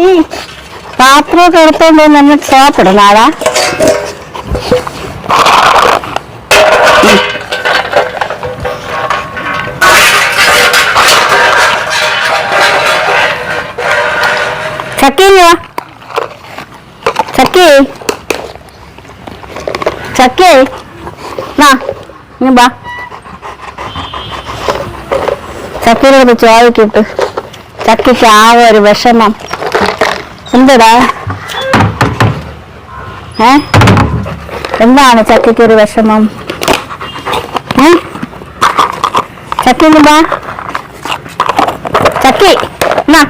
നീ പാത്രമൊക്കെ എടുത്തോണ്ട് നമ്മൾ സാപ്പിടും നാളെ ചക്കി വാ. ചക്കി. ചക്കി. വാ ഇങ്ങ് വാ. ചോദിക്കിട്ട് ചക്കിക്ക് ആ ഒരു വിഷമം. എന്തടാ? ഏ? എന്താണ് ചക്കയ്ക്ക് ഒരു വിഷമം? ഏ? ചക്ക എന്താ ചക്ക എന്നാ?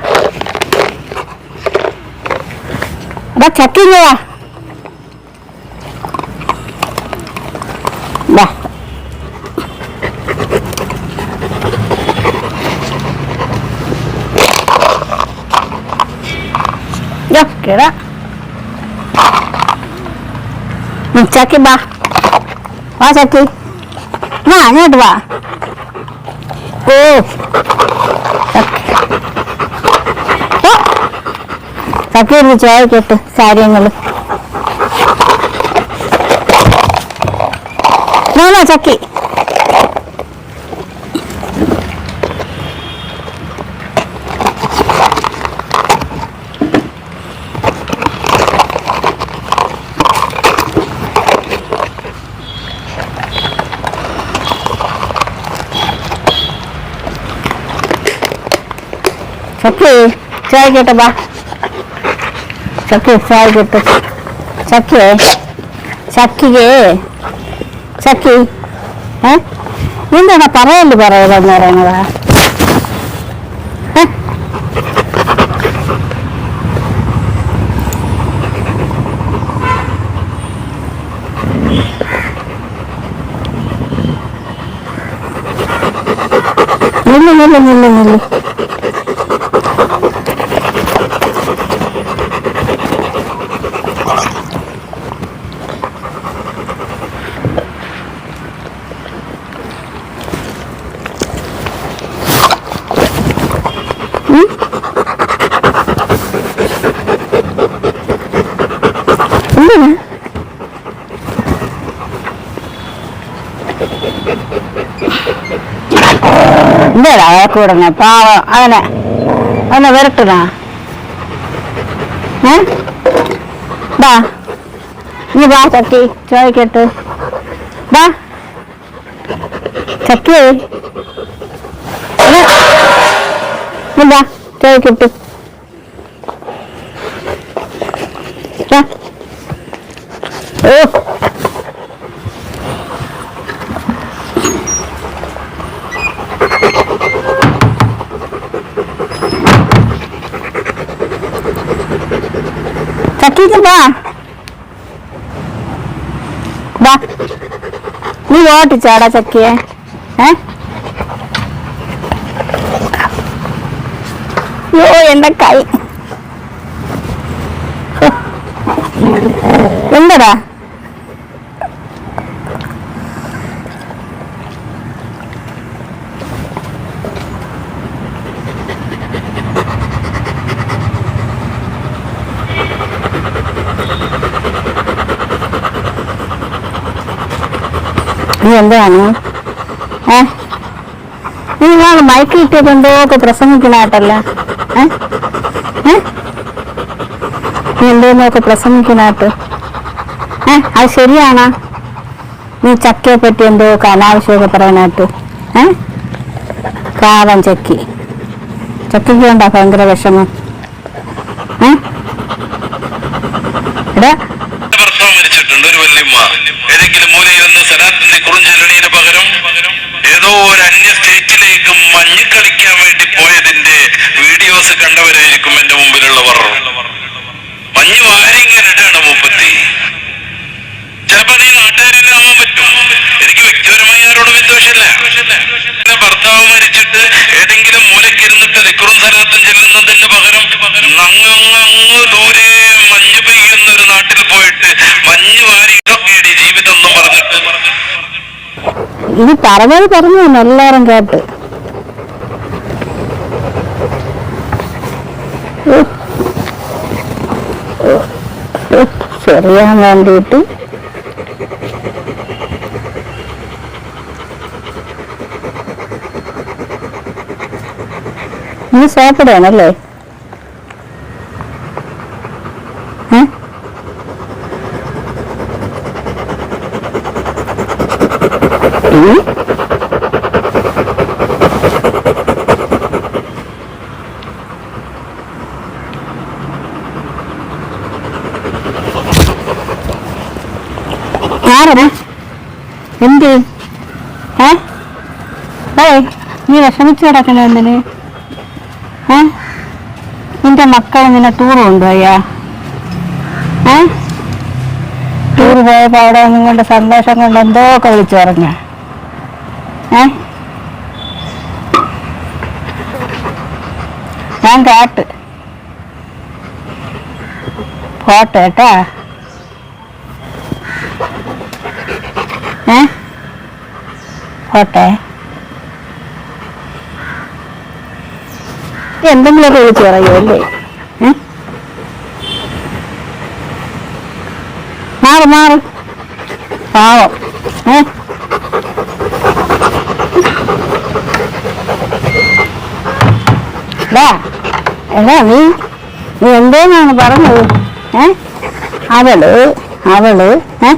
ചക്കി ഇങ്ങ് വാ വാ Yo, kira. Hmm, Caki ba? വാ ചക്കി വാ അങ്ങോട്ട് വാ ഓ ചക്കി. ഓ. കേട്ട് കാര്യങ്ങൾ മോനോ ചക്കി ചക്കി ചോദിക്കട്ടെ ബാ ചക്കി ചോദിക്കട്ടെ ചക്കി ചക്കിക്ക് ചക്കി ഏ എന്താണ് പറയൽ പറയുന്നതെന്ന് പറയുന്നതാ ഏ? നില്ല് നില്ല് നില്ല് നില്ല് എന്തിനാ എന്താടാ കൂടങ്ങ പാവം. അവനെ. അവനെ വരട്ടണ ഏ? ബാ നീ ബാ ചക്കി. ചോദിക്കട്ട്. ബാ ചക്കി? നീ ബാ ചോദിക്കട്ടെ. ഓ ചക്കിക്ക് വാ. വാ. നീ ഓട്ടിച്ചാടാ ചക്കിയെ. ഏ? യോ എന്റെ കൈ. എന്തടാ? നീ എന്താണ് ഏ? നീ ഞാൻ മയക്ക് കിട്ടിയത് എന്തോ ഒക്കെ പ്രസംഗിക്കണായിട്ടല്ല ഏ? നീ എന്തോന്നൊക്കെ പ്രസംഗിക്കണായിട്ട് ഏ? അത് ശരിയാണോ? നീ ചക്കയെ പറ്റി എന്തോ ഒക്കെ അനാവശ്യമൊക്കെ പറയാനായിട്ട് ഏ? കാവൻ ചക്കി. ചക്കയ്ക്ക് കൊണ്ടാ ഭയങ്കര വിഷമം. ഏ? എടാ മരിച്ചിട്ടുണ്ട് ഒരു വല്യമ്മ. ഏതെങ്കിലും മൂലയിരുന്ന് സലാത്തിന്റെ കുറുഞ്ചെലണിന് പകരം ഏതോ ഒരു അന്യ സ്റ്റേറ്റിലേക്ക് മഞ്ഞ് കളിക്കാൻ വേണ്ടി പോയതിന്റെ വീഡിയോസ് കണ്ടവരായിരിക്കും എന്റെ മുമ്പിലുള്ളവർ. മഞ്ഞ് വാരിങ്ങനെ ഇടാണ് മുപ്പത്തി. ചിലപ്പോ നീ നാട്ടുകാരില്ലാവാൻ പറ്റും. എനിക്ക് വ്യക്തിപരമായി ആരോടും വിദ്വേഷമില്ല. ഭർത്താവ് മരിച്ചിട്ട് ഏതെങ്കിലും മൂലക്കിരുന്നിട്ട് ദിക്കുറും സലാത്തും ചെല്ലുന്നതിന് പകരം അങ്ങങ്ങ് ദൂരെ മഞ്ഞ് പെയ്യുന്ന ഒരു നാട്ടിൽ പോയിട്ട് മഞ്ഞ് വാരി ഇതൊക്കെയാണ് ജീവിതം എന്ന് പറഞ്ഞിട്ട് ഇത് പറഞ്ഞത് പറഞ്ഞു തന്നെ എല്ലാരും കേട്ട്. ചെറിയാൻ വേണ്ടിയിട്ട് നീ സോപ്പിടാനല്ലേ ഉം. എന്ത്? ഏ? നീ വിഷമിച്ചു കിടക്കണ എന്തിന്? ഏ? നിന്റെ മക്കൾ നിന്നെ ടൂർ കൊണ്ടുപോയാ? ഏ? ടൂർ പോയപ്പോ അവിടെ നിങ്ങളുടെ സന്തോഷം കൊണ്ട് എന്തോ ഒക്കെ വിളിച്ചു പറഞ്ഞ. ഏ? ഞാൻ കാട്ട്. പോട്ടെ കേട്ടാ. ഏ? പോട്ടെ. എന്തെങ്കിലുമൊക്കെ വിളിച്ചു പറയൂ അല്ലേ? മാറ് മാറ്. പാവം. ഏ? ഡാ, എടാ നീ നീ എന്തേന്നാണ് പറഞ്ഞത്? ഏ? അവൾ അവൾ ഏ?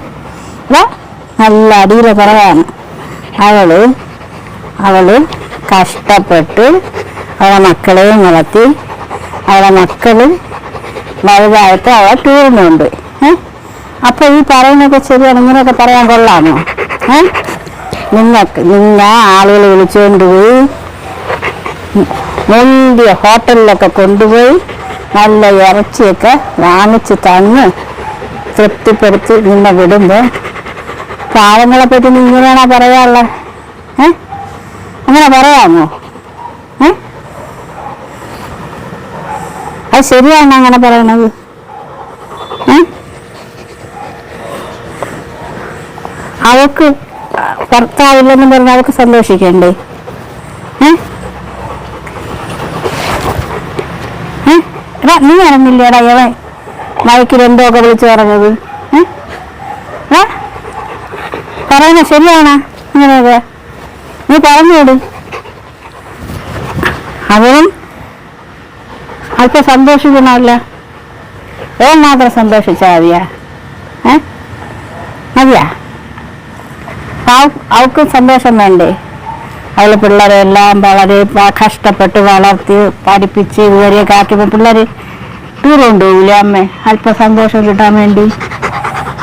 നല്ല അടിയിലെ പറയാണ് അവൾ അവൾ കഷ്ടപ്പെട്ട് അവളെ മക്കളെയും നടത്തി അവളെ മക്കൾ വലുതായിട്ട് അവളെ തീർന്നുണ്ട് ഏ? അപ്പൊ ഈ പറയുന്നൊക്കെ ശരിയാണ് ഇങ്ങനെയൊക്കെ പറയാൻ കൊള്ളാമോ? ഏ? നിങ്ങൾക്ക് നിങ്ങ ആളുകൾ വിളിച്ചുകൊണ്ട് പോയി. മുന്തിയ ഹോട്ടലിലൊക്കെ കൊണ്ടുപോയി നല്ല ഇറച്ചിയൊക്കെ വാങ്ങിച്ച് തന്ന് തൃപ്തിപ്പെടുത്തി നിന്നെ വിടുമ്പോൾ പാവങ്ങളെ പറ്റി നീ ഇങ്ങനെയാണോ പറയാനുള്ളത് ഏ? അങ്ങനെ പറയാമോ? ഏ? അത് ശരിയാണോ അങ്ങനെ പറയണത്? ഏ? അവക്ക് ഭർത്താവില്ലെന്ന് പറഞ്ഞ് അവക്ക് സന്തോഷിക്കണ്ടേ ഏ ഏ? എടാ അറിഞ്ഞില്ലേടാ ഇവൻ? മൈക്കിൽ എന്തോ ഒക്കെ വിളിച്ചു പറഞ്ഞത്. ഏ? ഇങ്ങനെയൊക്കെ ശരിയാണോ? അങ്ങനെയൊക്കെ നീ പറഞ്ഞോട് അവനും അല്പം സന്തോഷിക്കണമല്ല ഓൻ മാത്രം സന്തോഷിച്ചാൽ മതിയാ. ഏ? മതിയാ? അവ- അവൾക്ക് സന്തോഷം വേണ്ടേ? അവൾ പിള്ളേരെല്ലാം വളരെ കഷ്ടപ്പെട്ട് വളർത്തി പഠിപ്പിച്ച് ഇതുവരെയൊക്കെ ആക്കിയപ്പോൾ പിള്ളേര് ടൂർ കൊണ്ടുപോകില്ലേ അമ്മ? അല്പം സന്തോഷം കിട്ടാൻ വേണ്ടി.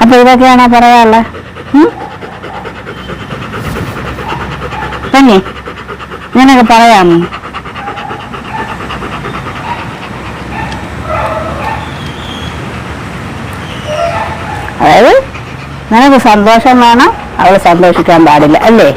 അപ്പൊ ഇതൊക്കെയാണോ പറയാനുള്ളത്? ഉം? തന്നെ ഇങ്ങനെയൊക്കെ പറയാമോ? അതായത് നിനക്ക് സന്തോഷം വേണം അവൾ സന്തോഷിക്കാൻ പാടില്ല അല്ലേ?